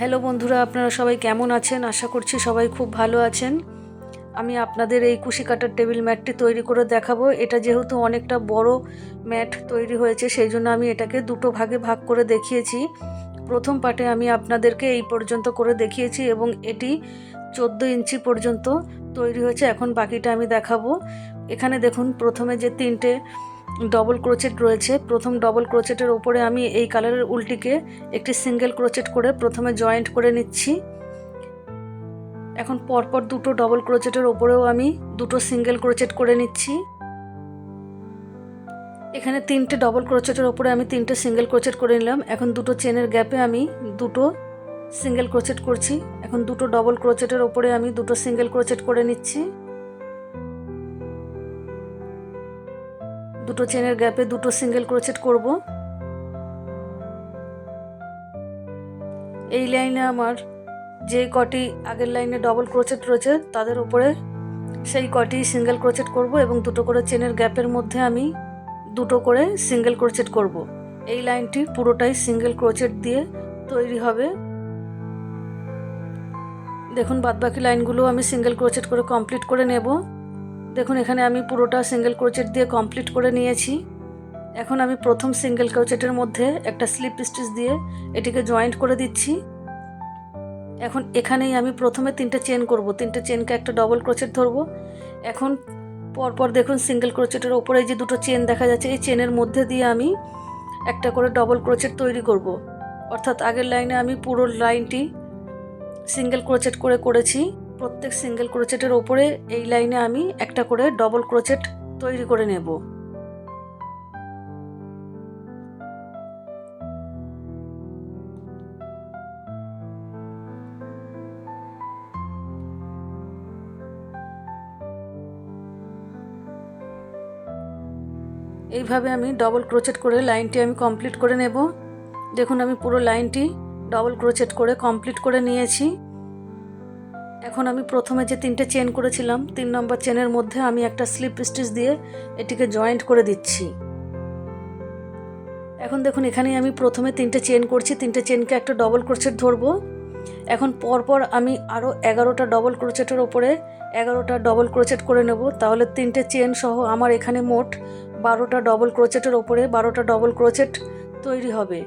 Hello বন্ধুরা, আপনারা সবাই কেমন আছেন? আশা করছি সবাই খুব ভালো আছেন। আমি আপনাদের এই কুশি কাটার টেবিল ম্যাটটি তৈরি করে দেখাবো। এটা যেহেতু অনেকটা বড় ম্যাট তৈরি হয়েছে, সেই জন্য আমি এটাকে দুটো ভাগে ভাগ করে দেখিয়েছি। প্রথম পার্টে আমি আপনাদেরকে এই পর্যন্ত করে দেখিয়েছি এবং এটি চোদ্দ ইঞ্চি পর্যন্ত তৈরি হয়েছে। এখন বাকিটা আমি দেখাবো। এখানে দেখুন, প্রথমে যে তিনটে ডবল ক্রোচেট রয়েছে। প্রথম ডবল ক্রোচেটের ওপরে আমি এই কালারের উল্টিকে একটি সিঙ্গেল ক্রোচেট করে প্রথমে জয়েন্ট করে নিচ্ছি। এখন পরপর দুটো ডবল ক্রোচেটের ওপরেও আমি দুটো সিঙ্গেল ক্রোচেট করে নিচ্ছি। এখানে তিনটে ডবল ক্রোচেটের ওপরে আমি তিনটে সিঙ্গেল ক্রোচেট করে নিলাম। এখন দুটো চেনের গ্যাপে আমি দুটো সিঙ্গেল ক্রোচেট করছি। এখন দুটো ডবল ক্রোচেটের ওপরে আমি দুটো সিঙ্গেল ক্রোচেট করে নিচ্ছি। দুটো চেনের গ্যাপে দুটো সিঙ্গেল ক্রোচেট করব। এই লাইনে আমার যে কটি আগের লাইনে ডবল ক্রোচেট রয়েছে, তাদের উপরে সেই কটি সিঙ্গেল ক্রোচেট করব এবং দুটো করে চেনের গ্যাপের মধ্যে আমি দুটো করে সিঙ্গেল ক্রোচেট করব। এই লাইনটি পুরোটাই সিঙ্গেল ক্রোচেট দিয়ে তৈরি হবে। দেখুন, বাদবাকি লাইনগুলো আমি সিঙ্গেল ক্রোচেট করে কমপ্লিট করে নেব। দেখুন, এখানে আমি পুরোটা সিঙ্গেল ক্রোচেট দিয়ে কমপ্লিট করে নিয়েছি। এখন আমি প্রথম সিঙ্গেল ক্রোচেটের মধ্যে একটা স্লিপ স্টিচ দিয়ে এটিকে জয়েন্ট করে দিচ্ছি। এখন এখানেই আমি প্রথমে তিনটে চেন করব। তিনটে চেনকে একটা ডবল ক্রোচেট ধরবো। এখন পরপর দেখুন সিঙ্গেল ক্রোচেটের ওপরে যে দুটো চেন দেখা যাচ্ছে, এই চেনের মধ্যে দিয়ে আমি একটা করে ডবল ক্রোচেট তৈরি করব। অর্থাৎ আগের লাইনে আমি পুরো লাইনটি সিঙ্গেল ক্রোচেট করে করেছি। প্রত্যেক সিঙ্গেল ক্রোচেটের ওপরে এই লাইনে আমি একটা করে ডবল ক্রোচেট তৈরি করে নেব। এইভাবে আমি ডবল ক্রোচেট করে লাইনটি আমি কমপ্লিট করে নেব। দেখুন, আমি পুরো লাইনটি ডবল ক্রোচেট করে কমপ্লিট করে নিয়েছি। এখন আমি প্রথমে যে তিনটে চেন করেছিলাম, তিন নম্বর চেনের মধ্যে আমি একটা স্লিপ স্টিচ দিয়ে এটিকে জয়েন্ট করে দিচ্ছি। এখন দেখুন, এখানেই আমি প্রথমে তিনটে চেন করছি, তিনটে চেনকে একটা ডবল ক্রোচেট ধরবো। এখন পরপর আমি আরও এগারোটা ডবল ক্রোচেটের ওপরে এগারোটা ডবল ক্রোচেট করে নেব। তাহলে তিনটে চেন সহ আমার এখানে মোট বারোটা ডবল ক্রোচেটের ওপরে বারোটা ডবল ক্রোচেট তৈরি হবে।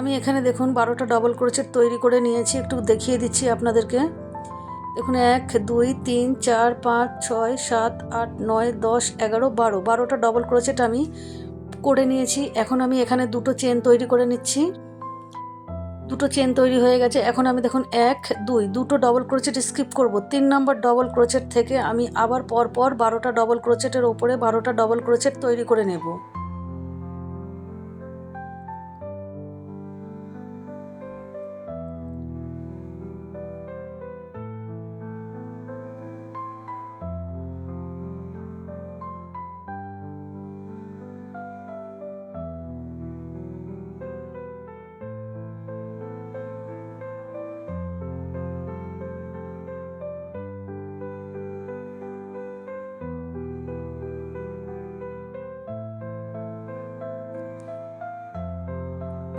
আমি এখানে দেখুন বারোটা ডবল ক্রোচেট তৈরি করে নিয়েছি, একটু দেখিয়ে দিচ্ছি আপনাদেরকে। দেখুন, এক, দুই, তিন, চার, পাঁচ, ছয়, সাত, আট, নয়, দশ, এগারো, বারো। বারোটা ডবল ক্রোচেট আমি করে নিয়েছি। এখন আমি এখানে দুটো চেন তৈরি করে নিচ্ছি। দুটো চেন তৈরি হয়ে গেছে। এখন আমি দেখুন, এক, দুই, দুটো ডবল ক্রোচেট স্কিপ করব। তিন নম্বর ডবল ক্রোচেট থেকে আমি আবার পর পর বারোটা ডবল ক্রোচেটের ওপরে বারোটা ডবল ক্রোচেট তৈরি করে নেব।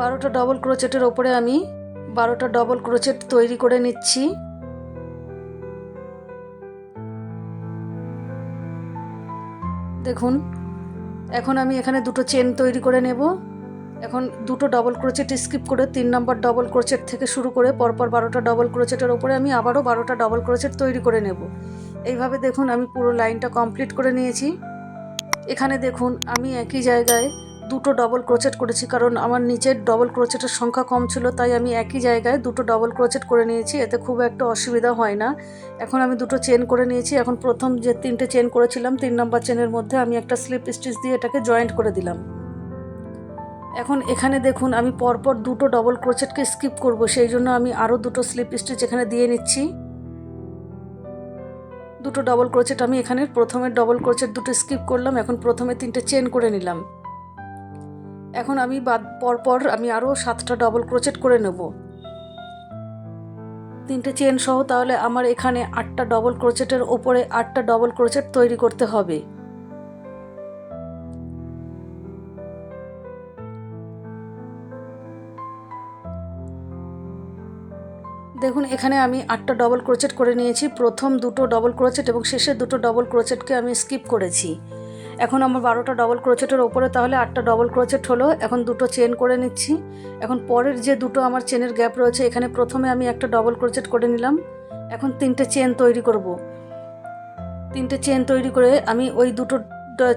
বারোটা ডবল ক্রোচেটের ওপরে আমি বারোটা ডবল ক্রোচেট তৈরি করে নিচ্ছি। দেখুন, এখন আমি এখানে দুটো চেন তৈরি করে নেব। এখন দুটো ডবল ক্রোচেট স্কিপ করে তিন নম্বর ডবল ক্রোচেট থেকে শুরু করে পরপর বারোটা ডবল ক্রোচেটের ওপরে আমি আবারও বারোটা ডবল ক্রোচেট তৈরি করে নেব। এইভাবে দেখুন, আমি পুরো লাইনটা কমপ্লিট করে নিয়েছি। এখানে দেখুন, আমি একই জায়গায় দুটো ডবল ক্রোচেট করেছি, কারণ আমার নিচের ডবল ক্রোচেটের সংখ্যা কম ছিল, তাই আমি একই জায়গায় দুটো ডবল ক্রোচেট করে নিয়েছি, এতে খুব একটা অসুবিধা হয় না। এখন আমি দুটো চেন করে নিয়েছি, এখন প্রথম যে তিনটে চেন করেছিলাম, তিন নম্বর চেনের মধ্যে আমি একটা স্লিপ স্টিচ দিয়ে এটাকে জয়েন্ট করে দিলাম। এখন এখানে দেখুন, আমি পরপর দুটো ডবল ক্রোচেটকে স্কিপ করব, সেই জন্য আমি আরও দুটো স্লিপ স্টিচ এখানে দিয়ে নিচ্ছি। দুটো ডবল ক্রোচেট আমি এখানে প্রথমে ডবল ক্রোচেট দুটো স্কিপ করলাম, এখন প্রথমে তিনটে চেন করে নিলাম। এখন আমি বাদ, পরপর আমি আরও সাতটা ডবল ক্রোচেট করে নেব। তিনটে চেন সহ তাহলে আমার এখানে আটটা ডবল ক্রোচেটের ওপরে আটটা ডবল ক্রোচেট তৈরি করতে হবে। দেখুন, এখানে আমি আটটা ডবল ক্রোচেট করে নিয়েছি। প্রথম দুটো ডবল ক্রোচেট এবং শেষের দুটো ডবল ক্রোচেটকে আমি স্কিপ করেছি। এখন আমার বারোটা ডবল ক্রোচেটের ওপরে, তাহলে আটটা ডবল ক্রোচেট হলো। এখন দুটো চেন করে নিচ্ছি। এখন পরের যে দুটো আমার চেনের গ্যাপ রয়েছে, এখানে প্রথমে আমি একটা ডবল ক্রোচেট করে নিলাম। এখন তিনটে চেন তৈরি করব। তিনটে চেন তৈরি করে আমি ওই দুটো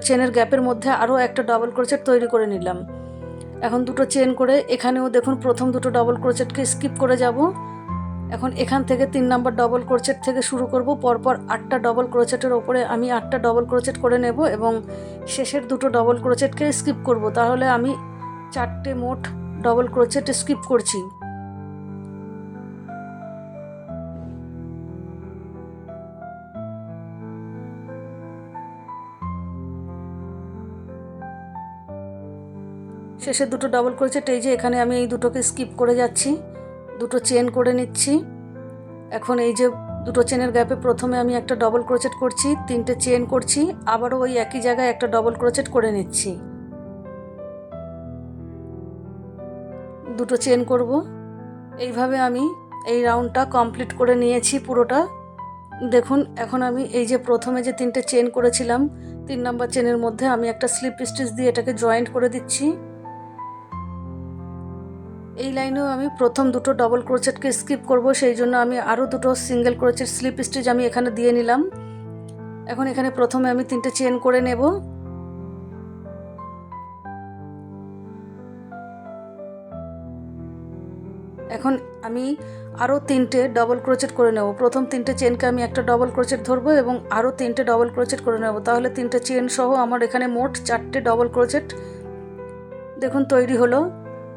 চেনের গ্যাপের মধ্যে আরও একটা ডবল ক্রোচেট তৈরি করে নিলাম। এখন দুটো চেন করে, এখানেও দেখুন প্রথম দুটো ডবল ক্রোচেটকে স্কিপ করে যাব। এখন এখান থেকে তিন নম্বর ডবল ক্রোচেট থেকে শুরু করব। পরপর আটটা ডবল ক্রোচেটের ওপরে আমি আটটা ডবল ক্রোচেট করে নেব এবং শেষের দুটো ডবল ক্রোচেটকে স্কিপ করব। তাহলে আমি চারটে মোট ডবল ক্রোচেট স্কিপ করছি। শেষের দুটো ডবল ক্রোচেট এই যে এখানে আমি এই দুটোকে স্কিপ করে যাচ্ছি। দুটো চেন করে নিচ্ছি। এখন এই যে দুটো চেনের গ্যাপে প্রথমে আমি একটা ডবল ক্রোচেট করছি, তিনটে চেন করছি, আবারও ওই একই জায়গায় একটা ডবল ক্রোচেট করে নিচ্ছি। দুটো চেন করব। এইভাবে আমি এই রাউন্ডটা কমপ্লিট করে নিয়েছি পুরোটা। দেখুন, এখন আমি এই যে প্রথমে যে তিনটে চেন করেছিলাম, তিন নাম্বার চেনের মধ্যে আমি একটা স্লিপ স্টিচ দিয়ে এটাকে জয়েন্ট করে দিচ্ছি। এই লাইনেও আমি প্রথম দুটো ডবল ক্রোচেটকে স্কিপ করব, সেই জন্য আমি আরও দুটো সিঙ্গেল ক্রোচেট স্লিপ স্টিচ আমি এখানে দিয়ে নিলাম। এখন এখানে প্রথমে আমি তিনটে চেন করে নেব। এখন আমি আরও তিনটে ডবল ক্রোচেট করে নেব। প্রথম তিনটে চেনকে আমি একটা ডবল ক্রোচেট ধরবো এবং আরও তিনটে ডবল ক্রোচেট করে নেব। তাহলে তিনটে চেন সহ আমার এখানে মোট চারটে ডবল ক্রোচেট দেখুন তৈরি হলো।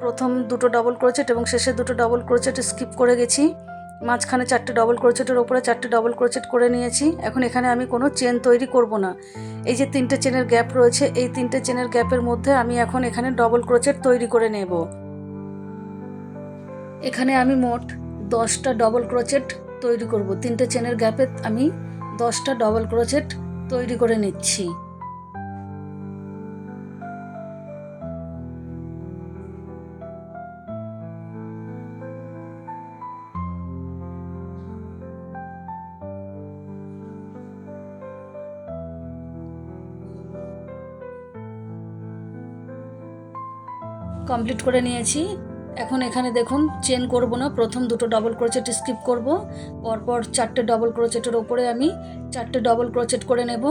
প্রথম দুটো ডবল ক্রোচেট এবং শেষে দুটো ডবল ক্রোচেট স্কিপ করে গেছি। মাঝখানে চারটে ডবল ক্রোচেটের ওপরে চারটে ডবল ক্রোচেট করে নিয়েছি। এখন এখানে আমি কোনো চেন তৈরি করব না। এই যে তিনটে চেনের গ্যাপ রয়েছে, এই তিনটে চেনের গ্যাপের মধ্যে আমি এখন এখানে ডবল ক্রোচেট তৈরি করে নেব। এখানে আমি মোট দশটা ডবল ক্রোচেট তৈরি করব। তিনটে চেনের গ্যাপে আমি দশটা ডবল ক্রোচেট তৈরি করে নিচ্ছি। কমপ্লিট করে নিয়েছি। এখন এখানে দেখুন চেন করব না। প্রথম দুটো ডবল ক্রোচেট স্কিপ করব। পরপর চারটে ডবল ক্রোচেটের ওপরে আমি চারটে ডবল ক্রোচেট করে নেব।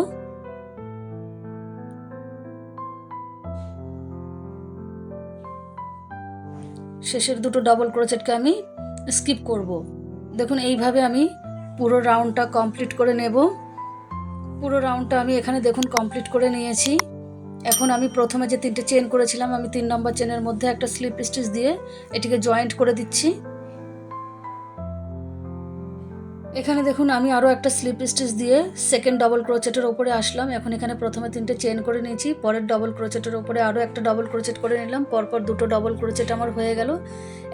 শেষের দুটো ডবল ক্রোচেটকে আমি স্কিপ করব। দেখুন, এইভাবে আমি পুরো রাউন্ডটা কমপ্লিট করে নেব। পুরো রাউন্ডটা আমি এখানে দেখুন কমপ্লিট করে নিয়েছি। এখন আমি প্রথমে যে তিনটে চেন করেছিলাম, আমি তিন নম্বর চেনের মধ্যে একটা স্লিপ স্টিচ দিয়ে এটিকে জয়েন্ট করে দিচ্ছি। এখানে দেখুন, আমি আরও একটা স্লিপ স্টিচ দিয়ে সেকেন্ড ডবল ক্রোচেটের ওপরে আসলাম। এখন এখানে প্রথমে তিনটে চেন করে নিয়েছি, পরের ডবল ক্রোচেটের ওপরে আরও একটা ডবল ক্রোচেট করে নিলাম, পরপর দুটো ডবল ক্রোচেট আমার হয়ে গেল।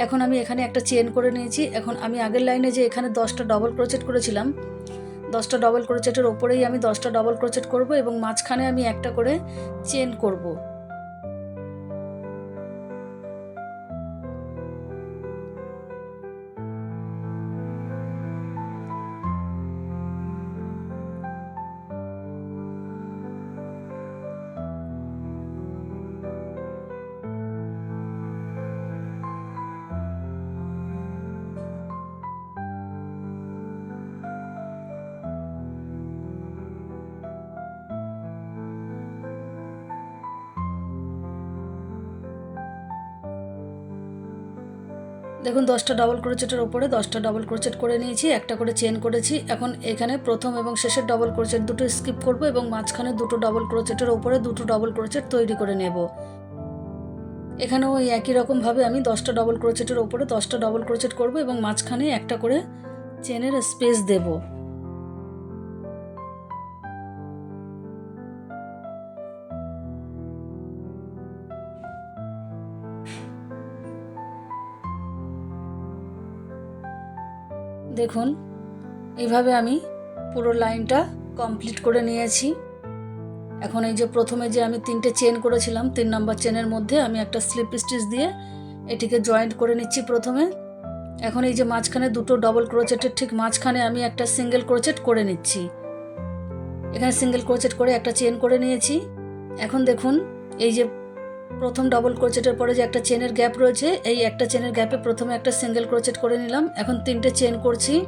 এখন আমি এখানে একটা চেন করে নিয়েছি। এখন আমি আগের লাইনে যে এখানে দশটা ডবল ক্রোচেট করেছিলাম দশটা ডবল ক্রোচেটের ওপরেই আমি দশটা ডবল ক্রোচেট করব এবং মাঝখানে আমি একটা করে চেন করব। দেখুন, দশটা ডবল ক্রোচেটের ওপরে দশটা ডবল ক্রোচেট করে নিয়েছি, একটা করে চেন করেছি। এখন এখানে প্রথম এবং শেষের ডবল ক্রোচেট দুটো স্কিপ করব এবং মাঝখানে দুটো ডবল ক্রোচেটের ওপরে দুটো ডবল ক্রোচেট তৈরি করে নেব। এখানেও ওই একই রকমভাবে আমি দশটা ডবল ক্রোচেটের ওপরে দশটা ডবল ক্রোচেট করব এবং মাঝখানে একটা করে চেনের স্পেস দেব। দেখুন এইভাবে আমি পুরো লাইনটা কমপ্লিট করে নিয়েছি। এখন এই যে প্রথমে যে আমি তিনটে চেন করেছিলাম, তিন নম্বর চেনের মধ্যে আমি একটা স্লিপ স্টিচ দিয়ে এটিকে জয়েন্ট করে নিচ্ছি প্রথমে। এখন এই যে মাঝখানে দুটো ডবল ক্রোচেটের ঠিক মাঝখানে আমি একটা সিঙ্গেল ক্রোচেট করে নিচ্ছি। এখানে সিঙ্গেল ক্রোচেট করে একটা চেন করে নিয়েছি। এখন দেখুন, এই যে প্রথম ডবল ক্রোচেটের পরে যে একটা চেনের গ্যাপ রয়েছে, এই একটা চেনের গ্যাপে প্রথমে একটা সিঙ্গেল ক্রোচেট করে নিলাম। এখন তিনটে চেন করছি।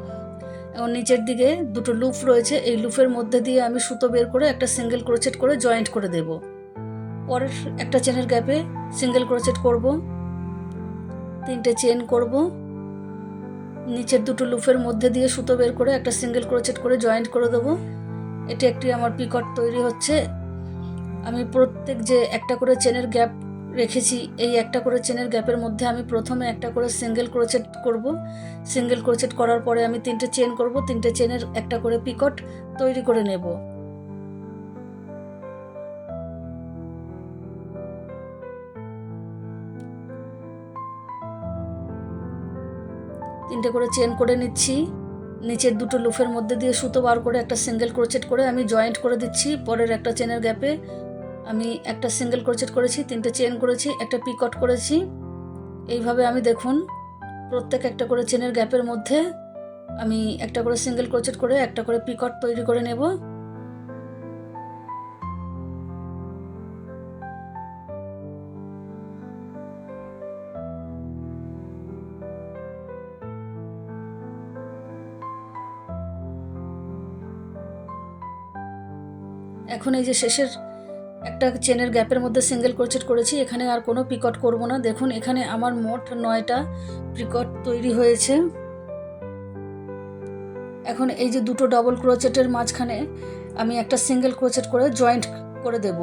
এবং নিচের দিকে দুটো লুপ রয়েছে। এই লুপের মধ্যে দিয়ে আমি সুতো বের করে একটা সিঙ্গেল ক্রোচেট করে জয়েন্ট করে দেব। পরের একটা চেনের গ্যাপে সিঙ্গেল ক্রোচেট করব। তিনটে চেন করব। নিচের দুটো লুপের মধ্যে দিয়ে সুতো বের করে একটা সিঙ্গেল ক্রোচেট করে জয়েন্ট করে দেবো। এটি একটি আমার পিকট তৈরি হচ্ছে। আমি প্রত্যেক যে একটা করে চেনের গ্যাপ রেখেছি, এই একটা করে চেনের গ্যাপের মধ্যে আমি প্রথমে একটা করে সিঙ্গেল ক্রোচেট করব। সিঙ্গেল ক্রোচেট করার পরে আমি তিনটে চেন করব, তিনটে চেনের একটা করে পিকট তৈরি করে নেব। তিনটে করে চেন করে নিচ্ছি। নিচের দুটো লুফের মধ্যে দিয়ে সুতো বার করে একটা সিঙ্গেল ক্রোচেট করে আমি জয়েন্ট করে দিচ্ছি। পরের একটা চেনের গ্যাপে আমি একটা সিঙ্গেল ক্রোচেট করেছি, তিনটে চেন করেছি, একটা পিকট করেছি। এইভাবে আমি দেখুন, প্রত্যেক একটা করে চেনের গ্যাপের মধ্যে আমি একটা করে সিঙ্গেল ক্রোচেট করে, একটা করে পিকট তৈরি করে নেব। এখন এই যে শেষের একটা চেনের গ্যাপের মধ্যে সিঙ্গেল ক্রোচেট করেছি, এখানে আর কোনো পিকট করব না। দেখুন, এখানে আমার মোট নয়টা পিকট তৈরি হয়েছে। এখন এই যে দুটো ডবল ক্রোচেটের মাঝখানে আমি একটা সিঙ্গেল ক্রোচেট করে জয়েন্ট করে দেব।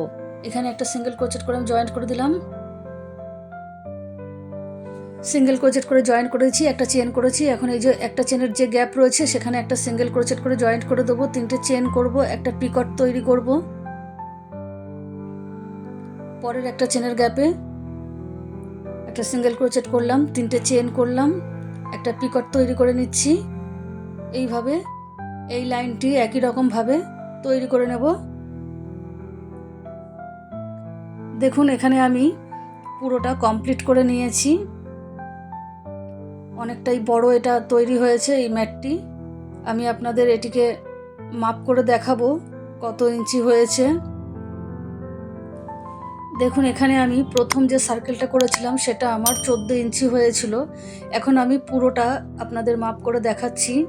এখানে একটা সিঙ্গেল ক্রোচেট করে আমি জয়েন্ট করে দিলাম। সিঙ্গেল ক্রোচেট করে জয়েন্ট করেছি, একটা চেন করেছি। এখন এই যে একটা চেনের যে গ্যাপ রয়েছে, সেখানে একটা সিঙ্গেল ক্রোচেট করে জয়েন্ট করে দেবো। তিনটে চেন করব, একটা পিকট তৈরি করব। পরের একটা চেনের গ্যাপে একটা সিঙ্গেল ক্রোচেট করলাম, তিনটে চেন করলাম, একটা পিকট তৈরি করে নিচ্ছি। এইভাবে এই লাইনটি একই রকমভাবে তৈরি করে নেব। দেখুন, এখানে আমি পুরোটা কমপ্লিট করে নিয়েছি। অনেকটাই বড় এটা তৈরি হয়েছে এই ম্যাটটি। আমি আপনাদের এটিকে মাপ করে দেখাবো কত ইঞ্চি হয়েছে। দেখুন, এখানে আমি প্রথম যে সার্কেলটা করেছিলাম, সেটা আমার চোদ্দ ইঞ্চি হয়েছিল। এখন আমি পুরোটা আপনাদের মাপ করে দেখাচ্ছি।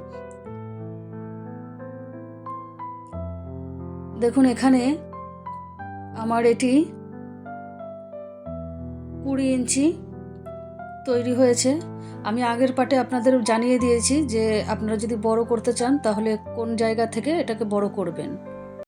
দেখুন, এখানে আমার এটি কুড়ি ইঞ্চি তৈরি হয়েছে। আমি আগের পাটে আপনাদের জানিয়ে দিয়েছি যে আপনারা যদি বড় করতে চান, তাহলে কোন জায়গা থেকে এটাকে বড় করবেন।